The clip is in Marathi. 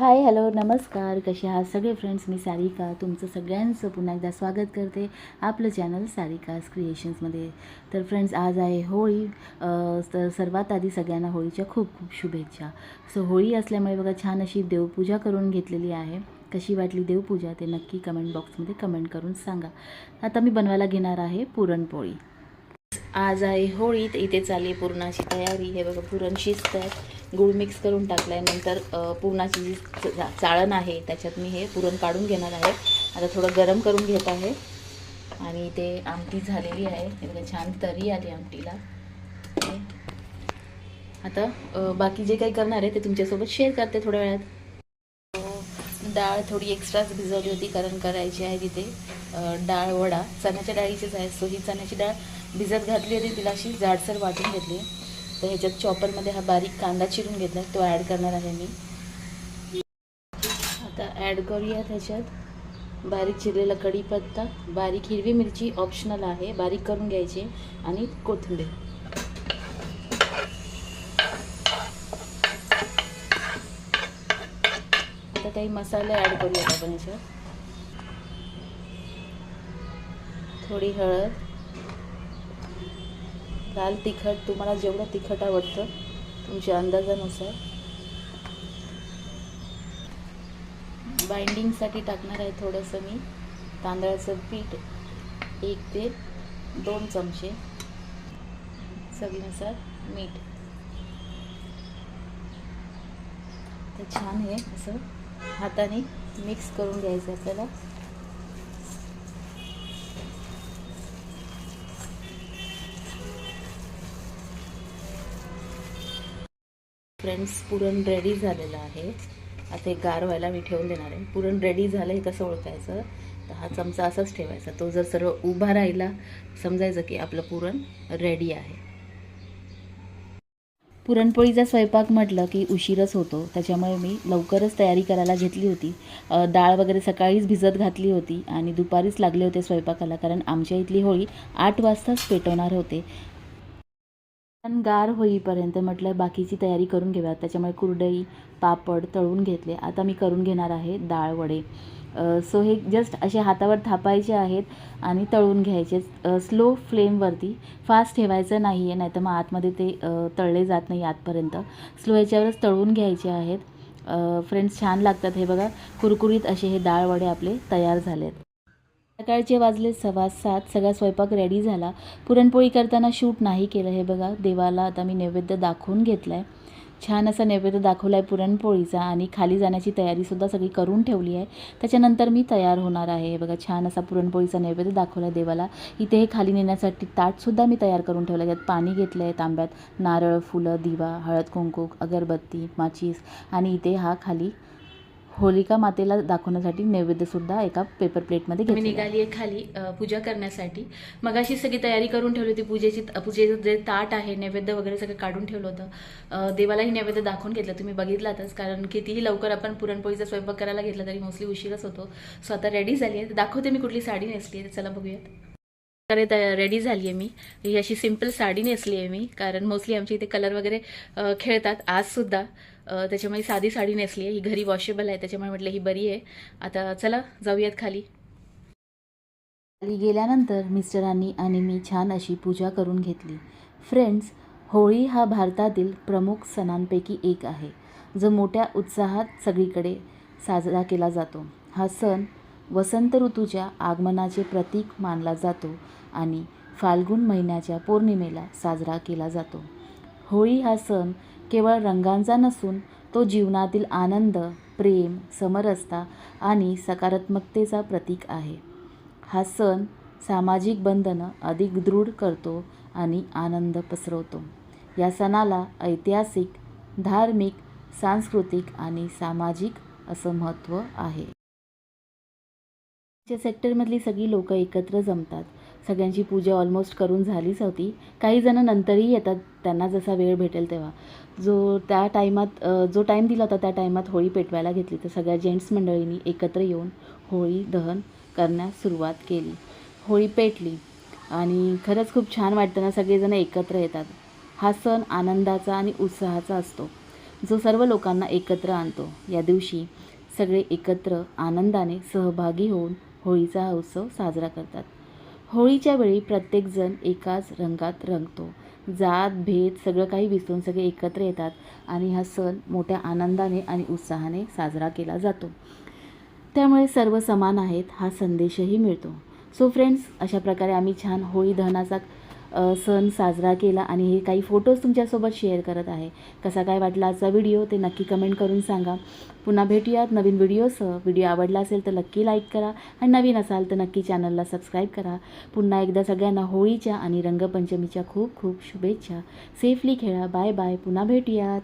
हाय हॅलो नमस्कार. कसे आहात सगळे फ्रेंड्स मी सारिका. तुमचं सगळ्यांचं पुन्हा एकदा स्वागत करते आपलं चॅनल सारिकाज क्रिएशन्समध्ये तर फ्रेंड्स आज आहे होळी. तर सर्वात आधी सगळ्यांना होळीच्या खूप खूप शुभेच्छा. सो होळी असल्यामुळे बघा छान अशी देवपूजा करून घेतलेली आहे. कशी वाटली देवपूजा ते नक्की कमेंट बॉक्समध्ये कमेंट करून सांगा. आता मी बनवायला घेणार आहे पुरणपोळी. आज आहे होळी तर इथे चालली पुरणाची तयारी. हे बघा पुरण शिजत आहे गूळ मिक्स करून टाकला आहे नंतर पुरणाची जी चाळण आहे त्याच्यात मी हे पुरण काढून घेणार आहे. आता थोडं गरम करून घेत आहे. आणि ते आमटी झालेली आहे. एवढं छान तरी आली आमटीला. आता बाकी जे काही करणार आहे ते तुमच्यासोबत शेअर करते थोड्या वेळात. डाळ थोडी एक्स्ट्राच भिजवली होती कारण करायची आहे तिथे. डाळ वडा. चण्याच्या डाळीचीच आहे. सो ही चण्याची डाळ भिजत घातली होती तिला अशी जाडसर वाटून घेतली. तर ह्याच्यात चॉपरमध्ये हा बारीक कांदा चिरून घेतला. तो ॲड करणार आहे मी. आता ॲड करूया ह्याच्यात. बारीक चिरलेला कढीपत्ता बारीक हिरवी मिरची ऑप्शनल आहे. बारीक करून घ्यायची आणि कोथिंबीर. आता काही मसाले ॲड करूया आपण ह्याच्यात थोडी हळद. लाल तिखट तुम्हाला जेवढं तिखट आवडतं तुमच्या अंदाजानुसार. बाइंडिंगसाठी टाकणार आहे थोडंसं मी तांदळाचं पीठ एक ते दोन चमचे. चवीनुसार मीठ. तर छान हे असं हाताने मिक्स करून घ्यायचं आपल्याला. फ्रेंड्स पुरण रेडी झालेलं आहे. आता हे गार व्हायला मी ठेवून देणार आहे. पुरण रेडी झालं हे कसं ओळखायचं? तर हा चमचा असाच ठेवायचा. तो जर सर्व उभा राहिला समजायचं की आपलं पुरण रेडी आहे. पुरणपोळीचा स्वयंपाक म्हटलं की उशीरच होतो. त्याच्यामुळे मी लवकरच तयारी करायला घेतली होती. डाळ वगैरे सकाळीच भिजत घातली होती आणि दुपारीच लागले होते स्वयंपाकाला कारण आमच्या इथली होळी आठ वाजताच पेटवणार होते. पण गार होईपर्यंत म्हटलं बाकीची तयारी करून घेऊयात. त्याच्यामुळे कुरडई पापड तळून घेतले. आता मी करून घेणार आहे डाळ वडे. सो हे जस्ट असे हातावर थापायचे आहेत आणि तळून घ्यायचे. स्लो फ्लेमवरती फास्ट ठेवायचं नाही आहे नाहीतर मग आतमध्ये ते तळले जात नाही आतपर्यंत. स्लो याच्यावरच तळून घ्यायचे आहेत. फ्रेंड्स छान लागतात. हे बघा कुरकुरीत असे हे डाळ वडे आपले तयार झालेत. सकाळचे वाजले सव्वा सात सगळा स्वयंपाक रेडी झाला. पुरणपोळी करताना शूट नाही केलं हे बघा. देवाला आता मी नैवेद्य दाखवून घेतला आहे छान असा नैवेद्य दाखवला आहे पुरणपोळीचा आणि खाली जाण्याची तयारीसुद्धा सगळी करून ठेवली आहे. त्याच्यानंतर मी तयार होणार आहे. हे बघा छान असा पुरणपोळीचा नैवेद्य दाखवला आहे देवाला. इथे हे खाली नेण्यासाठी ताटसुद्धा मी तयार करून ठेवलं आहे त्यात पाणी घेतलं आहे तांब्यात नारळ फुलं दिवा हळद कुंकू अगरबत्ती माचीस आणि इथे हा खाली होलिका मातेला दाखवण्यासाठी नैवेद्यसुद्धा एका पेपर प्लेटमध्ये आहे. निघाली आहे. खाली पूजा करण्यासाठी. मग अशी सगळी तयारी करून ठेवली होती पूजेची पूजेचं जे ताट आहे नैवेद्य वगैरे सगळं काढून ठेवलं होतं. देवालाही नैवेद्य दाखवून घेतलं. तुम्ही बघितलातच कारण कितीही लवकर आपण पुरणपोळीचा स्वयंपाक करायला घेतला तरी मोस्टली उशीरच होतो. सो आता रेडी झाली आहे दाखवते मी कुठली साडी नेसली आहे चला बघूयात. प्रकारे रेडी झाली आहे मी. ही अशी सिंपल साडी नेसली आहे मी कारण मोस्टली आमच्या इथे कलर वगैरे खेळतात. आजसुद्धा त्याच्यामुळे साधी साडी नेसली आहे ही घरी वॉशेबल आहे त्याच्यामुळे म्हटलं ही बरी आहे आता चला जाऊयात खाली. खाली गेल्यानंतर मिस्टरांनी आणि मी छान अशी पूजा करून घेतली. फ्रेंड्स होळी हा भारतातील प्रमुख सणांपैकी एक आहे जो मोठ्या उत्साहात सगळीकडे साजरा केला जातो. हा सण वसंत ऋतूच्या आगमनाचे प्रतीक मानला जातो आणि फाल्गुन महिन्याच्या पौर्णिमेला साजरा केला जातो. होळी हा सण केवळ रंगांचा नसून तो जीवनातील आनंद प्रेम समरसता आणि सकारात्मकतेचा प्रतीक आहे. हा सण सामाजिक बंधनं अधिक दृढ करतो आणि आनंद पसरवतो. या सणाला ऐतिहासिक धार्मिक सांस्कृतिक आणि सामाजिक असं महत्त्व आहे. च्या सेक्टरमधली सगळी लोकं एकत्र जमतात. सगळ्यांची पूजा ऑलमोस्ट करून झालीच होती. काही जण नंतरही येतात त्यांना जसा वेळ भेटेल तेव्हा. जो त्या टायमात जो टाईम दिला होता त्या टायमात होळी पेटवायला घेतली. तर सगळ्या जेंट्स मंडळींनी एकत्र येऊन होळी दहन करण्यास सुरुवात केली. होळी पेटली. आणि खरंच खूप छान वाटतं ना सगळेजण एकत्र येतात. हा सण आनंदाचा आणि उत्साहाचा असतो. जो सर्व लोकांना एकत्र आणतो. या दिवशी सगळे एकत्र आनंदाने सहभागी होऊन होळीचा हा उत्सव साजरा करतात. होळीच्या वेळी प्रत्येकजण एकाच रंगात रंगतो. जात भेद सगळं काही विसरून सगळे एकत्र येतात आणि हा सण मोठ्या आनंदाने आणि उत्साहाने साजरा केला जातो. त्यामुळे सर्व समान आहेत हा संदेशही मिळतो. सो फ्रेंड्स अशा प्रकारे आम्ही छान होळी दहनाचा सण साजरा केला आणि हे काही फोटोज तुमच्यासोबत शेअर करत आहे. कसा काय वाटला आजचा व्हिडिओ ते नक्की कमेंट करून सांगा. पुन्हा भेटूयात नवीन व्हिडिओसह व्हिडिओ आवडला असेल तर नक्की लाईक करा आणि नवीन असाल तर नक्की चॅनलला सबस्क्राईब करा. पुन्हा एकदा सगळ्यांना होळीच्या आणि रंगपंचमीच्या खूप खूप शुभेच्छा. सेफली खेळा. बाय बाय पुन्हा भेटूयात.